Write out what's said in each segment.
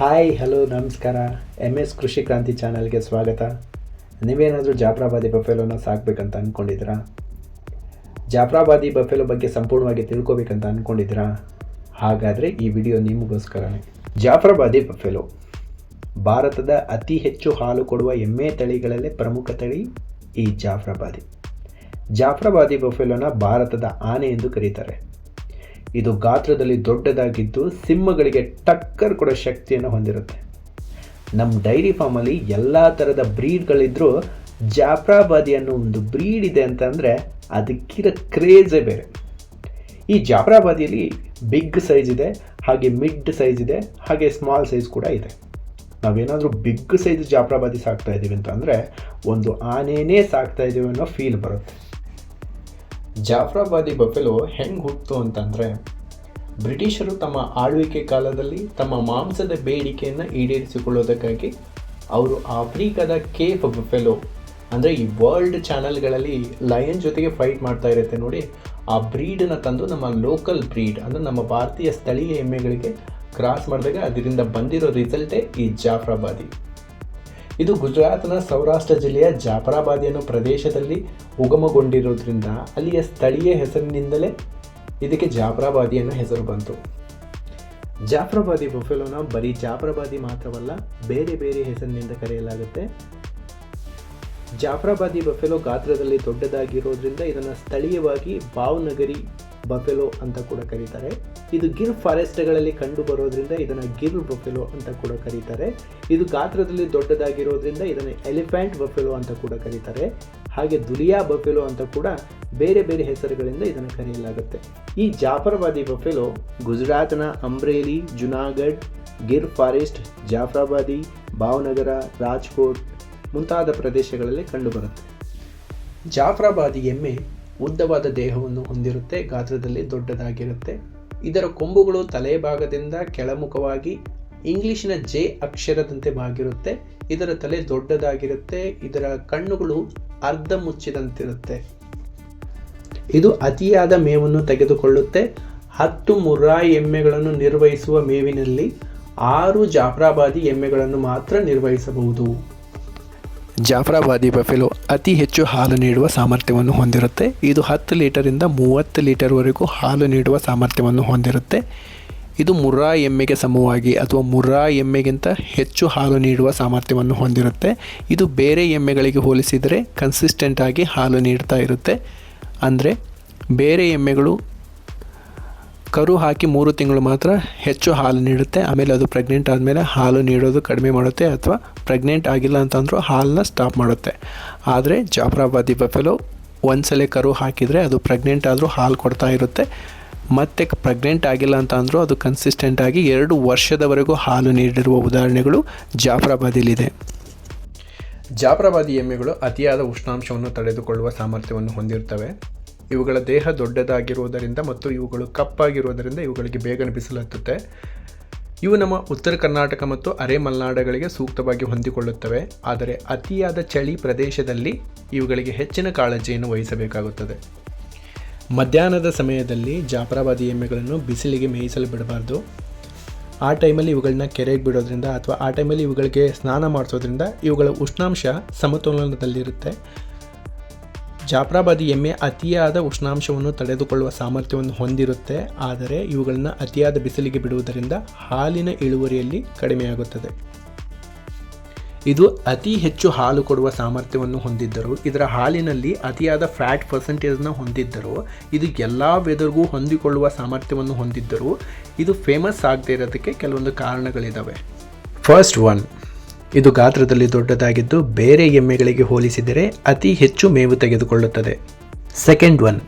Hi hello ನಮಸ್ಕಾರ. M S Krishi Kranti ಚಾನಲ್ಗೆ ಸ್ವಾಗತ. ನೀವೇನಾದರೂ ಜಾಫ್ರಾಬಾದಿ ಬಫೆಲೋನ ಸಾಕಬೇಕಂತ ಅಂದ್ಕೊಂಡಿದ್ದೀರಾ ಜಾಫ್ರಾಬಾದಿ ಬಫೆಲೋ ಬಗ್ಗೆ ಸಂಪೂರ್ಣವಾಗಿ ತಿಳ್ಕೊಬೇಕಂತ ಅಂದ್ಕೊಂಡಿದ್ದೀರಾ ಹಾಗಾದರೆ ಈ ವಿಡಿಯೋ ನಿಮಗೋಸ್ಕರನೇ. ಜಾಫ್ರಾಬಾದಿ ಬಫೆಲೋ. ಭಾರತದ ಅತಿ ಹೆಚ್ಚು ಹಾಲು ಕೊಡುವ ಎಮ್ಮೆ ತಳಿಗಳಲ್ಲೇ ಪ್ರಮುಖ ತಳಿ ಈ ಜಾಫ್ರಾಬಾದಿ. ಜಾಫ್ರಾಬಾದಿ ಬಫೆಲೋನ ಭಾರತದ ಆನೆ ಎಂದು ಕರೀತಾರೆ. ಇದು ಗಾತ್ರದಲ್ಲಿ ದೊಡ್ಡದಾಗಿದ್ದು ಸಿಂಹಗಳಿಗೆ ಟಕ್ಕರ್ ಕೊಡೋ ಶಕ್ತಿಯನ್ನು ಹೊಂದಿರುತ್ತೆ. ನಮ್ಮ ಡೈರಿ ಫಾರ್ಮಲ್ಲಿ ಎಲ್ಲ ಥರದ ಬ್ರೀಡ್ಗಳಿದ್ದರೂ ಜಾಫ್ರಾಬಾದಿ ಅನ್ನೋ ಒಂದು ಬ್ರೀಡ್ ಇದೆ ಅಂತಂದರೆ ಅದಕ್ಕಿರೋ ಕ್ರೇಜೇ ಬೇರೆ. ಈ ಜಾಫ್ರಾಬಾದಿಯಲ್ಲಿ ಬಿಗ್ ಸೈಜ್ ಇದೆ, ಹಾಗೆ ಮಿಡ್ ಸೈಜ್ ಇದೆ, ಹಾಗೆ ಸ್ಮಾಲ್ ಸೈಜ್ ಕೂಡ ಇದೆ. ನಾವೇನಾದರೂ ಬಿಗ್ ಸೈಜ್ ಜಾಫ್ರಾಬಾದಿ ಸಾಕ್ತಾ ಇದ್ದೀವಿ ಅಂತಂದರೆ ಒಂದು ಆನೆಯೇ ಸಾಕ್ತಾ ಇದ್ದೀವಿ ಅನ್ನೋ ಫೀಲ್ ಬರುತ್ತೆ. ಜಾಫ್ರಾಬಾದಿ ಬಫೆಲೋ ಹೆಂಗೆ ಹುಟ್ಟಿತು ಅಂತಂದರೆ, ಬ್ರಿಟಿಷರು ತಮ್ಮ ಆಳ್ವಿಕೆ ಕಾಲದಲ್ಲಿ ತಮ್ಮ ಮಾಂಸದ ಬೇಡಿಕೆಯನ್ನು ಈಡೇರಿಸಿಕೊಳ್ಳೋದಕ್ಕಾಗಿ ಅವರು ಆಫ್ರಿಕಾದ ಕೇಫ್ ಬಫೆಲೋ, ಅಂದರೆ ಈ ವರ್ಲ್ಡ್ ಚಾನಲ್ಗಳಲ್ಲಿ ಲಯನ್ ಜೊತೆಗೆ ಫೈಟ್ ಮಾಡ್ತಾ ಇರುತ್ತೆ ನೋಡಿ, ಆ ಬ್ರೀಡನ್ನು ತಂದು ನಮ್ಮ ಲೋಕಲ್ ಬ್ರೀಡ್, ಅಂದರೆ ನಮ್ಮ ಭಾರತೀಯ ಸ್ಥಳೀಯ ಎಮ್ಮೆಗಳಿಗೆ ಕ್ರಾಸ್ ಮಾಡಿದಾಗ ಅದರಿಂದ ಬಂದಿರೋ ರಿಸಲ್ಟೇ ಈ ಜಾಫ್ರಾಬಾದಿ. ಇದು ಗುಜರಾತ್ನ ಸೌರಾಷ್ಟ್ರ ಜಿಲ್ಲೆಯ ಜಾಫರಾಬಾದಿ ಅನ್ನೋ ಪ್ರದೇಶದಲ್ಲಿ ಉಗಮಗೊಂಡಿರೋದ್ರಿಂದ ಅಲ್ಲಿಯ ಸ್ಥಳೀಯ ಹೆಸರಿನಿಂದಲೇ ಇದಕ್ಕೆ ಜಾಫರಾಬಾದಿ ಅನ್ನೋ ಹೆಸರು ಬಂತು. ಜಾಫರಾಬಾದಿ ಬಫೆಲೋನ ಬರೀ ಜಾಫರಾಬಾದಿ ಮಾತ್ರವಲ್ಲ, ಬೇರೆ ಬೇರೆ ಹೆಸರಿನಿಂದ ಕರೆಯಲಾಗುತ್ತೆ. ಜಾಫರಾಬಾದಿ ಬಫೆಲೋ ಗಾತ್ರದಲ್ಲಿ ದೊಡ್ಡದಾಗಿರೋದ್ರಿಂದ ಇದನ್ನು ಸ್ಥಳೀಯವಾಗಿ ಭಾವನಗರಿ ಬಫೆಲೋ ಅಂತ ಕೂಡ ಕರೀತಾರೆ. ಇದು ಗಿರ್ ಫಾರೆಸ್ಟ್ಗಳಲ್ಲಿ ಕಂಡು ಬರೋದ್ರಿಂದ ಇದನ್ನು ಗಿರ್ ಬಫೆಲೋ ಅಂತ ಕೂಡ ಕರೀತಾರೆ. ಇದು ಗಾತ್ರದಲ್ಲಿ ದೊಡ್ಡದಾಗಿರೋದ್ರಿಂದ ಇದನ್ನು ಎಲಿಫೆಂಟ್ ಬಫೆಲೋ ಅಂತ ಕೂಡ ಕರೀತಾರೆ. ಹಾಗೆ ದುಲಿಯಾ ಬಫೆಲೋ ಅಂತ ಕೂಡ ಬೇರೆ ಬೇರೆ ಹೆಸರುಗಳಿಂದ ಇದನ್ನು ಕರೆಯಲಾಗುತ್ತೆ. ಈ ಜಾಫರಾಬಾದಿ ಬಫೆಲೋ ಗುಜರಾತ್ನ ಅಮ್ರೇಲಿ ಜುನಾಗಢ್ ಗಿರ್ ಫಾರೆಸ್ಟ್, ಜಾಫ್ರಾಬಾದಿ, ಭಾವನಗರ, ರಾಜ್ಕೋಟ್ ಮುಂತಾದ ಪ್ರದೇಶಗಳಲ್ಲಿ ಕಂಡುಬರುತ್ತೆ. ಜಾಫ್ರಾಬಾದಿ ಎಮ್ಮೆ ಉದ್ದವಾದ ದೇಹವನ್ನು ಹೊಂದಿರುತ್ತೆ, ಗಾತ್ರದಲ್ಲಿ ದೊಡ್ಡದಾಗಿರುತ್ತೆ. ಇದರ ಕೊಂಬುಗಳು ತಲೆ ಭಾಗದಿಂದ ಕೆಳಮುಖವಾಗಿ ಇಂಗ್ಲಿಶಿನ ಜೆ ಅಕ್ಷರದಂತೆ ಬಾಗಿರುತ್ತೆ. ಇದರ ತಲೆ ದೊಡ್ಡದಾಗಿರುತ್ತೆ, ಇದರ ಕಣ್ಣುಗಳು ಅರ್ಧ ಮುಚ್ಚಿದಂತಿರುತ್ತೆ. ಇದು ಅತಿಯಾದ ಮೇವನ್ನು ತೆಗೆದುಕೊಳ್ಳುತ್ತೆ. ಹತ್ತು ಮುರ್ರಾ ಎಮ್ಮೆಗಳನ್ನು ನಿರ್ವಹಿಸುವ ಮೇವಿನಲ್ಲಿ ಆರು ಜಾಫ್ರಾಬಾದಿ ಎಮ್ಮೆಗಳನ್ನು ಮಾತ್ರ ನಿರ್ವಹಿಸಬಹುದು. ಜಾಫ್ರಾಬಾದಿ ಬಫೆಲೋ ಅತಿ ಹೆಚ್ಚು ಹಾಲು ನೀಡುವ ಸಾಮರ್ಥ್ಯವನ್ನು ಹೊಂದಿರುತ್ತೆ. ಇದು ಹತ್ತು ಲೀಟರಿಂದ ಮೂವತ್ತು ಲೀಟರ್ವರೆಗೂ ಹಾಲು ನೀಡುವ ಸಾಮರ್ಥ್ಯವನ್ನು ಹೊಂದಿರುತ್ತೆ. ಇದು ಮುರ್ರಾ ಎಮ್ಮೆಗೆ ಸಮವಾಗಿ ಅಥವಾ ಮುರ್ರಾ ಎಮ್ಮೆಗಿಂತ ಹೆಚ್ಚು ಹಾಲು ನೀಡುವ ಸಾಮರ್ಥ್ಯವನ್ನು ಹೊಂದಿರುತ್ತೆ. ಇದು ಬೇರೆ ಎಮ್ಮೆಗಳಿಗೆ ಹೋಲಿಸಿದರೆ ಕನ್ಸಿಸ್ಟೆಂಟಾಗಿ ಹಾಲು ನೀಡ್ತಾ ಇರುತ್ತೆ. ಅಂದರೆ ಬೇರೆ ಎಮ್ಮೆಗಳು ಕರು ಹಾಕಿ ಮೂರು ತಿಂಗಳು ಮಾತ್ರ ಹೆಚ್ಚು ಹಾಲು ನೀಡುತ್ತೆ. ಆಮೇಲೆ ಅದು ಪ್ರೆಗ್ನೆಂಟ್ ಆದಮೇಲೆ ಹಾಲು ನೀಡೋದು ಕಡಿಮೆ ಮಾಡುತ್ತೆ ಅಥವಾ ಪ್ರೆಗ್ನೆಂಟ್ ಆಗಿಲ್ಲ ಅಂತಂದರೂ ಹಾಲನ್ನ ಸ್ಟಾಪ್ ಮಾಡುತ್ತೆ. ಆದರೆ ಜಾಫ್ರಾಬಾದಿ ಬಫೆಲೋ ಒಂದ್ಸಲ ಕರು ಹಾಕಿದರೆ ಅದು ಪ್ರೆಗ್ನೆಂಟ್ ಆದರೂ ಹಾಲು ಕೊಡ್ತಾ ಇರುತ್ತೆ. ಮತ್ತೆ ಪ್ರೆಗ್ನೆಂಟ್ ಆಗಿಲ್ಲ ಅಂತ ಅಂದರೂ ಅದು ಕನ್ಸಿಸ್ಟೆಂಟ್ ಆಗಿ ಎರಡು ವರ್ಷದವರೆಗೂ ಹಾಲು ನೀಡಿರುವ ಉದಾಹರಣೆಗಳು ಜಾಫ್ರಾಬಾದಿಲಿದೆ ಜಾಫ್ರಾಬಾದಿ ಎಮ್ಮೆಗಳು ಅತಿಯಾದ ಉಷ್ಣಾಂಶವನ್ನು ತಡೆದುಕೊಳ್ಳುವ ಸಾಮರ್ಥ್ಯವನ್ನು ಹೊಂದಿರ್ತವೆ ಇವುಗಳ ದೇಹ ದೊಡ್ಡದಾಗಿರುವುದರಿಂದ ಮತ್ತು ಇವುಗಳು ಕಪ್ಪಾಗಿರುವುದರಿಂದ ಇವುಗಳಿಗೆ ಬೇಗನೆ ಬಿಸಿಲತ್ತುತ್ತೆ ಇವು ನಮ್ಮ ಉತ್ತರ ಕರ್ನಾಟಕ ಮತ್ತು ಅರೆ ಮಲೆನಾಡುಗಳಿಗೆ ಸೂಕ್ತವಾಗಿ ಹೊಂದಿಕೊಳ್ಳುತ್ತವೆ. ಆದರೆ ಅತಿಯಾದ ಚಳಿ ಪ್ರದೇಶದಲ್ಲಿ ಇವುಗಳಿಗೆ ಹೆಚ್ಚಿನ ಕಾಳಜಿಯನ್ನು ವಹಿಸಬೇಕಾಗುತ್ತದೆ. ಮಧ್ಯಾಹ್ನದ ಸಮಯದಲ್ಲಿ ಜಾಫರಾಬಾದಿ ಎಮ್ಮೆಗಳನ್ನು ಬಿಸಿಲಿಗೆ ಮೇಯಿಸಲು ಬಿಡಬಾರ್ದು. ಆ ಟೈಮಲ್ಲಿ ಇವುಗಳನ್ನ ಕೆರೆಗೆ ಬಿಡೋದ್ರಿಂದ ಅಥವಾ ಆ ಟೈಮಲ್ಲಿ ಇವುಗಳಿಗೆ ಸ್ನಾನ ಮಾಡಿಸೋದ್ರಿಂದ ಇವುಗಳ ಉಷ್ಣಾಂಶ ಸಮತೋಲನದಲ್ಲಿರುತ್ತೆ. ಜಾಫ್ರಾಬಾದಿ ಎಮ್ಮೆ ಅತಿಯಾದ ಉಷ್ಣಾಂಶವನ್ನು ತಡೆದುಕೊಳ್ಳುವ ಸಾಮರ್ಥ್ಯವನ್ನು ಹೊಂದಿರುತ್ತೆ, ಆದರೆ ಇವುಗಳನ್ನು ಅತಿಯಾದ ಬಿಸಿಲಿಗೆ ಬಿಡುವುದರಿಂದ ಹಾಲಿನ ಇಳುವರಿಯಲ್ಲಿ ಕಡಿಮೆಯಾಗುತ್ತದೆ. ಇದು ಅತಿ ಹೆಚ್ಚು ಹಾಲು ಕೊಡುವ ಸಾಮರ್ಥ್ಯವನ್ನು ಹೊಂದಿದ್ದರೂ, ಇದರ ಹಾಲಿನಲ್ಲಿ ಅತಿಯಾದ ಫ್ಯಾಟ್ ಪರ್ಸೆಂಟೇಜ್ನ ಹೊಂದಿದ್ದರೂ, ಇದು ಎಲ್ಲ ವೆದರ್ಗೂ ಹೊಂದಿಕೊಳ್ಳುವ ಸಾಮರ್ಥ್ಯವನ್ನು ಹೊಂದಿದ್ದರೂ, ಇದು ಫೇಮಸ್ ಆಗದೇ ಇರೋದಕ್ಕೆ ಕೆಲವೊಂದು ಕಾರಣಗಳಿದ್ದಾವೆ ಫಸ್ಟ್ ಒನ್ ಇದು ಗಾತ್ರದಲ್ಲಿ ದೊಡ್ಡದಾಗಿದ್ದು ಬೇರೆ ಎಮ್ಮೆಗಳಿಗೆ ಹೋಲಿಸಿದರೆ ಅತಿ ಹೆಚ್ಚು ಮೇವು ತೆಗೆದುಕೊಳ್ಳುತ್ತದೆ. ಸೆಕೆಂಡ್ ಒನ್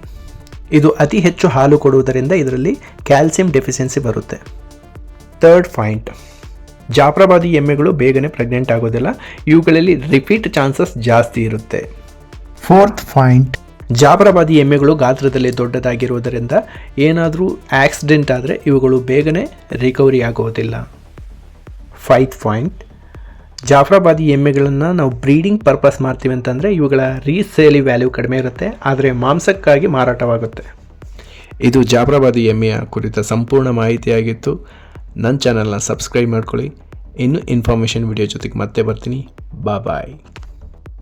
ಇದು ಅತಿ ಹೆಚ್ಚು ಹಾಲು ಕೊಡುವುದರಿಂದ ಇದರಲ್ಲಿ ಕ್ಯಾಲ್ಸಿಯಂ ಡೆಫಿಷಿಯನ್ಸಿ ಬರುತ್ತೆ. ಥರ್ಡ್ ಪಾಯಿಂಟ್ ಜಾಫ್ರಾಬಾದಿ ಎಮ್ಮೆಗಳು ಬೇಗನೆ ಪ್ರೆಗ್ನೆಂಟ್ ಆಗೋದಿಲ್ಲ, ಇವುಗಳಲ್ಲಿ ರಿಪೀಟ್ ಚಾನ್ಸಸ್ ಜಾಸ್ತಿ ಇರುತ್ತೆ. ಫೋರ್ತ್ ಪಾಯಿಂಟ್ ಜಾಫ್ರಾಬಾದಿ ಎಮ್ಮೆಗಳು ಗಾತ್ರದಲ್ಲಿ ದೊಡ್ಡದಾಗಿರುವುದರಿಂದ ಏನಾದರೂ ಆಕ್ಸಿಡೆಂಟ್ ಆದರೆ ಇವುಗಳು ಬೇಗನೆ ರಿಕವರಿ ಆಗೋದಿಲ್ಲ. ಫೈತ್ ಪಾಯಿಂಟ್ ಜಾಫ್ರಾಬಾದಿ ಎಮ್ಮೆಗಳನ್ನು ನಾವು ಬ್ರೀಡಿಂಗ್ ಪರ್ಪಸ್ ಮಾಡ್ತೀವಿ ಅಂತಂದರೆ ಇವುಗಳ ರೀಸೇಲಿ ವ್ಯಾಲ್ಯೂ ಕಡಿಮೆ ಇರುತ್ತೆ, ಆದರೆ ಮಾಂಸಕ್ಕಾಗಿ ಮಾರಾಟವಾಗುತ್ತೆ. ಇದು ಜಾಫ್ರಾಬಾದಿ ಎಮ್ಮೆಯ ಕುರಿತ ಸಂಪೂರ್ಣ ಮಾಹಿತಿಯಾಗಿತ್ತು. ನನ್ನ ಚಾನಲ್ನ ಸಬ್ಸ್ಕ್ರೈಬ್ ಮಾಡ್ಕೊಳ್ಳಿ. ಇನ್ನು ಇನ್ಫಾರ್ಮೇಷನ್ ವಿಡಿಯೋ ಜೊತೆಗೆ ಮತ್ತೆ ಬರ್ತೀನಿ. ಬಾ ಬಾಯ್